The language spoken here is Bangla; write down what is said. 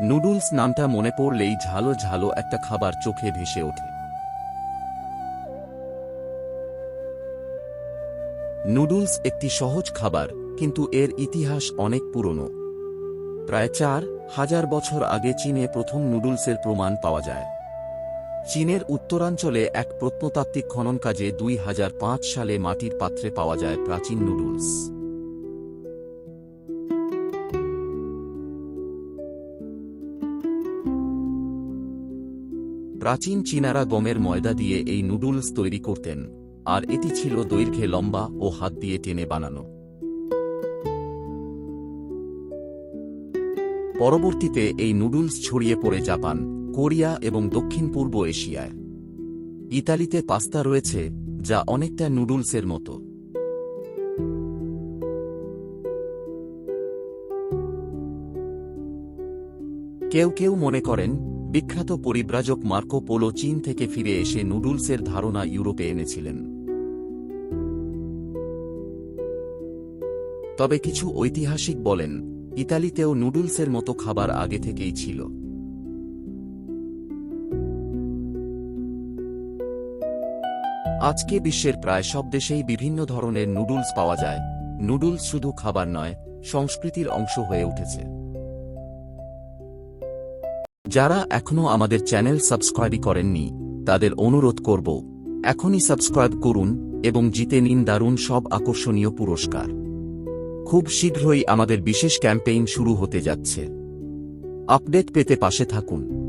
নুডলস নামটা মনে পড়লেই ঝালো ঝালো একটা খাবার চোখে ভেসে ওঠে। নুডলস একটি সহজ খাবার, কিন্তু এর ইতিহাস অনেক পুরনো। প্রায় চার হাজার বছর আগে চীনে প্রথম নুডলসের প্রমাণ পাওয়া যায়। চীনের উত্তরাঞ্চলে এক প্রত্নতাত্ত্বিক খনন কাজে দুই হাজার পাঁচ সালে মাটির পাত্রে পাওয়া যায় প্রাচীন নুডলস। প্রাচীন চীনারা গমের ময়দা দিয়ে এই নুডলস তৈরি করতেন, আর এটি ছিল দৈর্ঘ্যে লম্বা ও হাত দিয়ে টেনে বানানো। পরবর্তীতে এই নুডলস ছড়িয়ে পড়ে জাপান, কোরিয়া এবং দক্ষিণ পূর্ব এশিয়ায়। ইতালিতে পাস্তা রয়েছে, যা অনেকটা নুডলসের মতো। কেউ কেউ মনে করেন বিখ্যাত পরিব্রাজক মার্কো পোলো চীন থেকে ফিরে এসে নুডলসের ধারণা ইউরোপে এনেছিলেন। তবে কিছু ঐতিহাসিক বলেন, ইতালিতেও নুডলসের মতো খাবার আগে থেকেই ছিল। আজকে বিশ্বের প্রায় সব দেশেই বিভিন্ন ধরনের নুডলস পাওয়া যায়। নুডলস শুধু খাবার নয়, সংস্কৃতির অংশ হয়ে উঠেছে। যারা এখনও আমাদের চ্যানেল সাবস্ক্রাইবই করেননি, তাদের অনুরোধ করব, এখনই সাবস্ক্রাইব করুন এবং জিতে নিন দারুণ সব আকর্ষণীয় পুরস্কার। খুব শীঘ্রই আমাদের বিশেষ ক্যাম্পেইন শুরু হতে যাচ্ছে। আপডেট পেতে পাশে থাকুন।